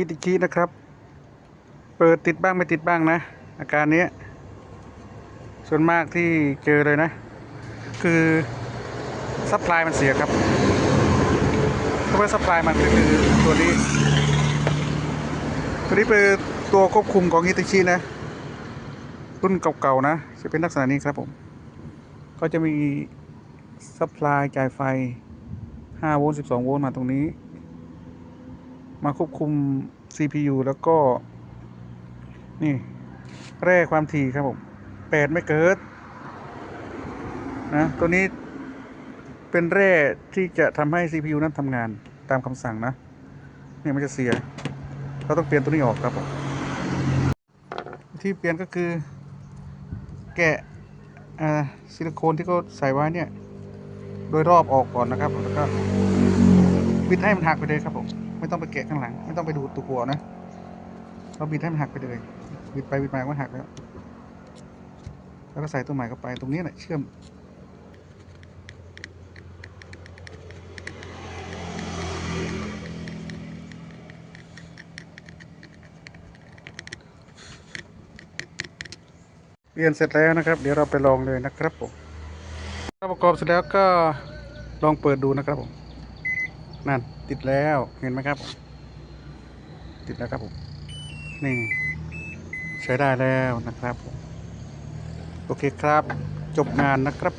ฮิติชินะครับ เปิดติดบ้างไม่ติดบ้างนะ อาการนี้ ส่วนมากที่เจอเลยนะ คือซัพพลายมันเสียครับเพราะว่าซัพพลายมันก็คือตัวนี้ ตัวนี้เป็นตัวควบคุมของฮิต c ชินะ รุ่นเก่าๆนะ จะเป็นลักษณะนี้ครับผม ก็จะมีซัพพลายจ่ายไฟ 5 โวลต์ 12 โวลต์มาตรงนี้ มาควบคุม CPU แล้วก็ นี่ แร่ความถี่ครับผม8ไม่เกิดนะ ตัวนี้เป็นแร่ที่จะทำให้ CPU นั้นทำงานตามคำสั่งนะ เนี่ยมันจะเสีย เราต้องเปลี่ยนตัวนี้ออกครับผมที่เปลี่ยนก็คือ แกะอ่าซิลิโคนที่เขาใส่ไว้เนี่ย โดยรอบออกก่อนนะครับ แล้วก็บิดให้มันหักไปเลยครับผม ต้องไปแกะข้างหลัง ไม่ต้องไปดูตัวหัวนะ เราบิดให้มันหักไปเลยบิดไปบิดมาก็หักแล้ว แล้วก็ใส่ตัวใหม่เข้าไป ตรงนี้แหละเชื่อมเปลี่ยนเสร็จแล้วนะครับ เดี๋ยวเราไปลองเลยนะครับผมถ้าประกอบเสร็จแล้วก็ลองเปิดดูนะครับผม นั่นติดแล้วเห็นไหมครับ ติดแล้วครับผมนี่ใช้ได้แล้วนะครับ โอเคครับ จบงานนะครับ